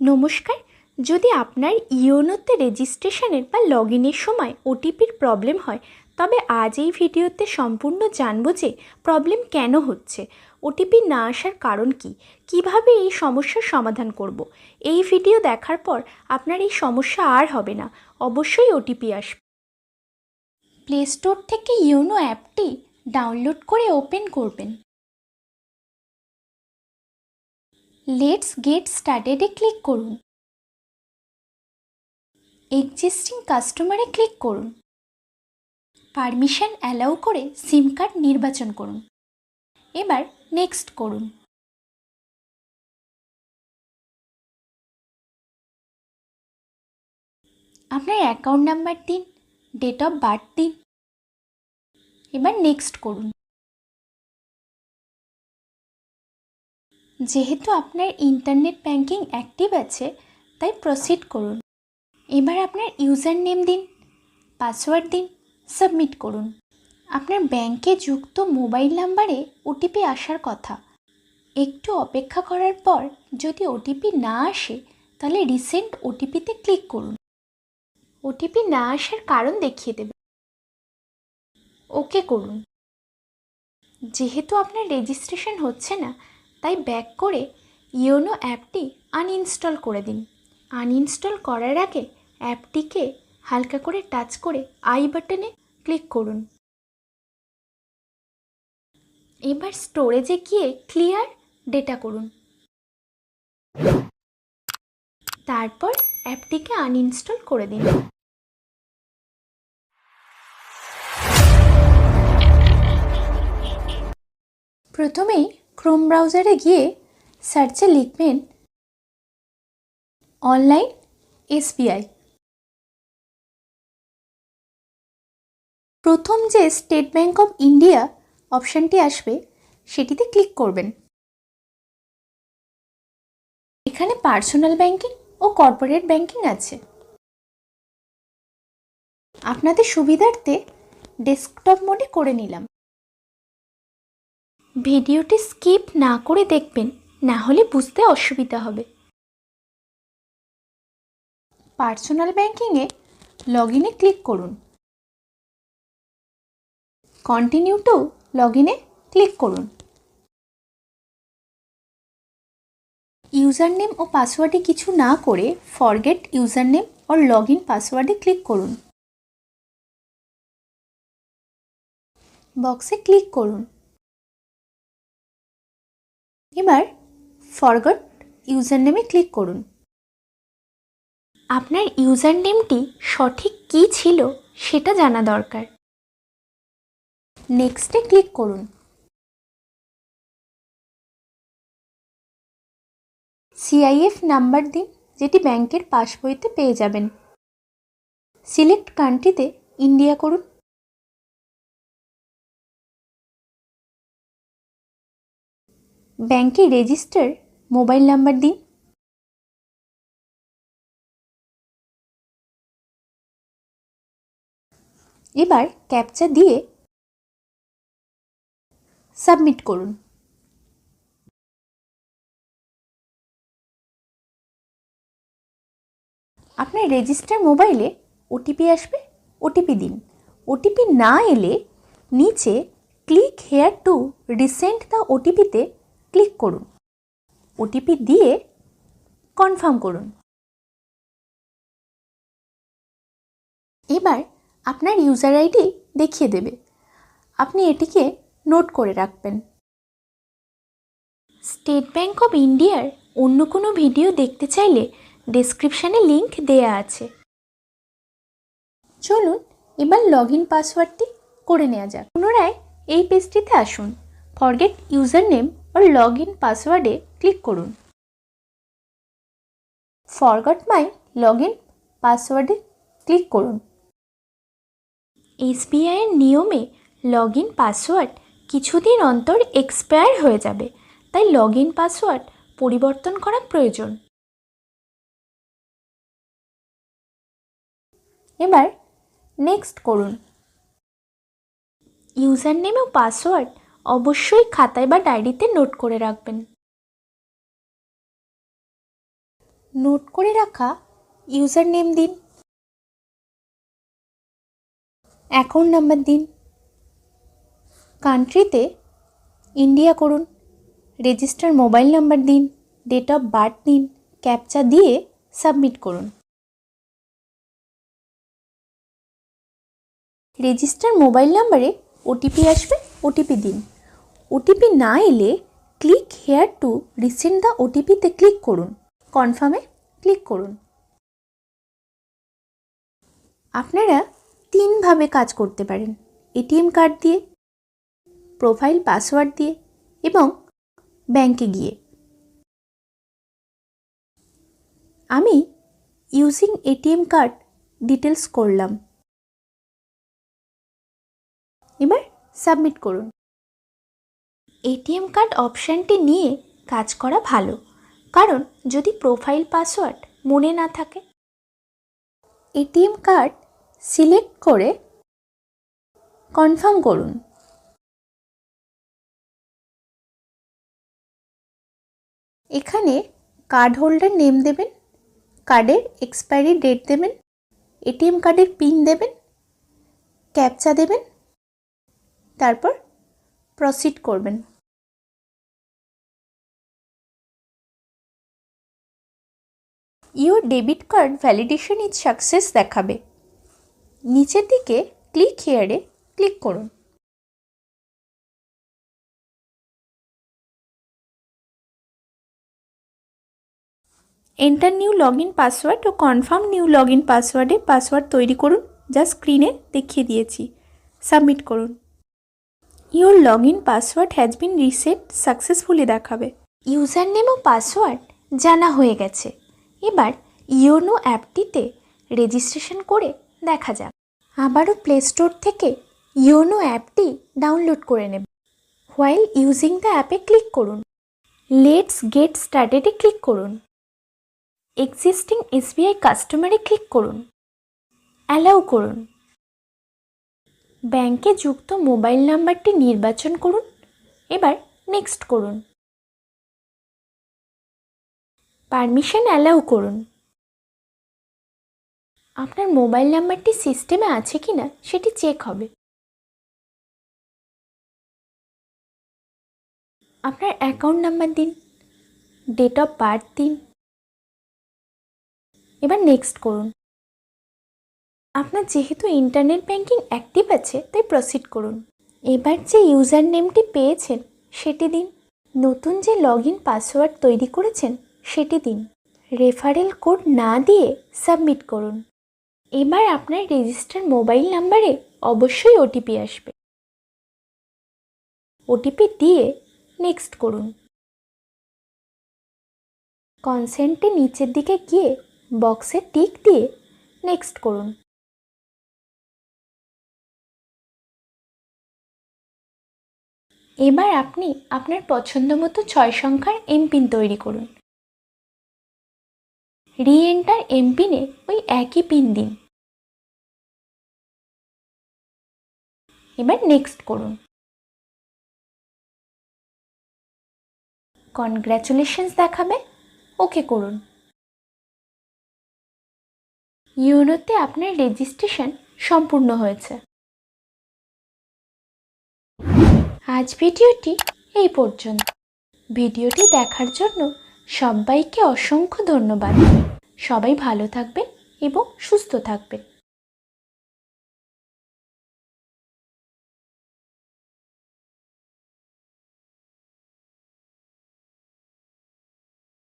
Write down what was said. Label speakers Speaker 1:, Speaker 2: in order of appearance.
Speaker 1: নমস্কার। যদি আপনার ইওনোতে রেজিস্ট্রেশনের বা লগ ইনের সময় ওটিপির প্রবলেম হয়, তবে আজ এই ভিডিওতে সম্পূর্ণ জানব যে প্রবলেম কেন হচ্ছে। ওটিপি না আসার কারণ কি? কীভাবে এই সমস্যার সমাধান করব? এই ভিডিও দেখার পর আপনার এই সমস্যা আর হবে না। অবশ্যই ওটিপি আসবে। প্লে স্টোর থেকে ইওনো অ্যাপটি ডাউনলোড করে ওপেন করবেন। লেটস গেট স্টার্টেডে ক্লিক করুন। এক্সিস্টিং কাস্টমারে ক্লিক করুন। পারমিশন অ্যালাউ করে সিম কার্ড নির্বাচন করুন। এবার নেক্সট করুন। আপনার অ্যাকাউন্ট নাম্বার দিন ডেট অফ বার্থ দিন। এবার নেক্সট করুন। যেহেতু আপনার ইন্টারনেট ব্যাংকিং অ্যাক্টিভ আছে, তাই প্রসিড করুন। এবার আপনার ইউজার নেম দিন পাসওয়ার্ড দিন সাবমিট করুন। আপনার ব্যাংকে যুক্ত মোবাইল নাম্বারে ওটিপি আসার কথা। একটু অপেক্ষা করার পর যদি ওটিপি না আসে, তাহলে রিসেন্ট ওটিপিতে ক্লিক করুন। ওটিপি না আসার কারণ দেখিয়ে দেবে। ওকে করুন। যেহেতু আপনার রেজিস্ট্রেশন হচ্ছে না তাই ব্যাক করে ইওনো অ্যাপটি আনইনস্টল করে দিন। আনইনস্টল করার আগে অ্যাপটিকে হালকা করে টাচ করে আই বাটনে ক্লিক করুন। এবার স্টোরেজে গিয়ে ক্লিয়ার ডেটা করুন। তারপর অ্যাপটিকে আনইনস্টল করে দিন। প্রথমেই ক্রোম ব্রাউজারে গিয়ে সার্চে লিখবেন অনলাইন এসবিআই প্রথম যে স্টেট ব্যাঙ্ক অফ ইন্ডিয়া অপশানটি আসবে, সেটিতে ক্লিক করবেন। এখানে পার্সোনাল ব্যাংকিং ও কর্পোরেট ব্যাংকিং আছে। আপনাদের সুবিধার্থে ডেস্কটপ মোডে করে নিলাম। ভিডিওটি স্কিপ না করে দেখবেন, না হলে বুঝতে অসুবিধা হবে। পার্সোনাল ব্যাংকিংয়ে লগ ইনে ক্লিক করুন। কন্টিনিউ টু লগ ইনে ক্লিক করুন। ইউজার নেম ও পাসওয়ার্ডে কিছু না করে ফরগেট ইউজার নেম ও লগ ইন পাসওয়ার্ডে ক্লিক করুন। বক্সে ক্লিক করুন। এবার ফরগট ইউজার নেমে ক্লিক করুন। আপনার ইউজার নেমটি সঠিক কী ছিল সেটা জানা দরকার। নেক্সটে ক্লিক করুন। সিআইএফ নাম্বার দিন যেটি ব্যাংকের পাসবইতে পেয়ে যাবেন। সিলেক্ট কান্ট্রিতে ইন্ডিয়া করুন। ব্যাংকে রেজিস্টার মোবাইল নাম্বার দিন। এবার ক্যাপচা দিয়ে সাবমিট করুন। আপনার রেজিস্টার মোবাইলে ওটিপি আসবে, ওটিপি দিন। ওটিপি না এলে নিচে click here to resend the ওটিপিতে click করুন। ওটিপি দিয়ে কনফার্ম করুন। এবার আপনার ইউজার আইডি দেখিয়ে দেবে। আপনি এটিকে নোট করে রাখবেন। স্টেট ব্যাঙ্ক অফ ইন্ডিয়ার অন্য কোনো ভিডিও দেখতে চাইলে ডেসক্রিপশানে লিংক দেয়া আছে। চলুন এবার লগ ইন পাসওয়ার্ডটি করে নেওয়া যাক। পুনরায় এই পেজটিতে আসুন। ফরগেট ইউজার নেম ও লগ ইন পাসওয়ার্ডে ক্লিক করুন। ফরগট মাই লগ ইন পাসওয়ার্ডে ক্লিক করুন। এসবিআইয়ের নিয়মে লগ ইন পাসওয়ার্ড কিছুদিন অন্তর এক্সপায়ার হয়ে যাবে, তাই লগ ইন পাসওয়ার্ড পরিবর্তন করা প্রয়োজন। এবার নেক্সট করুন। ইউজার নেম ও পাসওয়ার্ড অবশ্যই খাতায় বা ডায়েরিতে নোট করে রাখবেন। নোট করে রাখা ইউজার নেম দিন। অ্যাকাউন্ট নাম্বার দিন। কান্ট্রিতে ইন্ডিয়া করুন। রেজিস্টার মোবাইল নাম্বার দিন। ডেট অফ বার্থ দিন। ক্যাপচা দিয়ে সাবমিট করুন। রেজিস্টার মোবাইল নাম্বারে ওটিপি আসবে। ওটিপি দিন। ওটিপি না এলে click here to resend the ওটিপিতে click করুন। কনফার্মে ক্লিক করুন। আপনারা তিনভাবে কাজ করতে পারেন। এটিএম কার্ড দিয়ে প্রোফাইল পাসওয়ার্ড দিয়ে এবং ব্যাংকে গিয়ে। আমি ইউজিং এটিএম কার্ড ডিটেলস করলাম। এবার সাবমিট করুন। এটিএম কার্ড অপশানটি নিয়ে কাজ করা ভালো, কারণ যদি প্রোফাইল পাসওয়ার্ড মনে না থাকে, এটিএম কার্ড সিলেক্ট করে কনফার্ম করুন। এখানে কার্ড হোল্ডার নেম দেবেন, কার্ডের এক্সপায়ারি ডেট দেবেন, এটিএম কার্ডের পিন দেবেন, ক্যাপচা দেবেন তারপর প্রসিড করবেন। Your debit card validation is success দেখাবে। নিচের দিকে ক্লিক হেয়ারে ক্লিক করুন। Enter new log in password O confirm new log in পাসওয়ার্ডে পাসওয়ার্ড তৈরি করুন। যা স্ক্রিনে দেখিয়ে দিয়েছি। সাবমিট করুন। Your log in password has been reset successfully দেখাবে। ইউজার নেম ও পাসওয়ার্ড জানা হয়ে গেছে। এবার ইয়োনো অ্যাপটিতে রেজিস্ট্রেশন করে দেখা যাক। আবারও প্লে স্টোর থেকে ইয়োনো অ্যাপটি ডাউনলোড করে নেব। হোয়াইল ইউজিং দ্য অ্যাপে ক্লিক করুন। লেটস গেট স্টার্টেডে ক্লিক করুন। এক্সিস্টিং এসবিআই কাস্টমারে ক্লিক করুন। অ্যালাউ করুন। ব্যাংকে যুক্ত মোবাইল নাম্বারটি নির্বাচন করুন। এবার নেক্সট করুন। পারমিশন অ্যালাউ করুন। আপনার মোবাইল নাম্বারটি সিস্টেমে আছে কি না সেটি চেক হবে। আপনার অ্যাকাউন্ট নাম্বার দিন ডেট অফ বার্থ দিন। এবার নেক্সট করুন। আপনার যেহেতু ইন্টারনেট ব্যাংকিং অ্যাক্টিভ আছে, তাই প্রসিড করুন। এবার যে ইউজার নেমটি পেয়েছেন, সেটি দিন। নতুন যে লগ ইন পাসওয়ার্ড তৈরি করেছেন, সেটি দিন। রেফারেল কোড না দিয়ে সাবমিট করুন। এবার আপনার রেজিস্টার মোবাইল নাম্বারে অবশ্যই ওটিপি আসবে। ওটিপি দিয়ে নেক্সট করুন। কনসেন্টে নিচের দিকে গিয়ে বক্সে টিক দিয়ে নেক্সট করুন। এবার আপনি আপনার পছন্দ মতো ছয় সংখ্যার এমপিন তৈরি করুন। রি এন্টার এমপিনে ওই একই পিন দিন। এবার নেক্সট করুন। কনগ্র্যাচুলেশনস দেখাবে। ওকে করুন। ইউনোতে আপনার রেজিস্ট্রেশন সম্পূর্ণ হয়েছে। আজ ভিডিওটি এই পর্যন্ত। ভিডিওটি দেখার জন্য সবাইকে অসংখ্য ধন্যবাদ। সবাই ভালো থাকবেন এবং সুস্থ থাকবেন।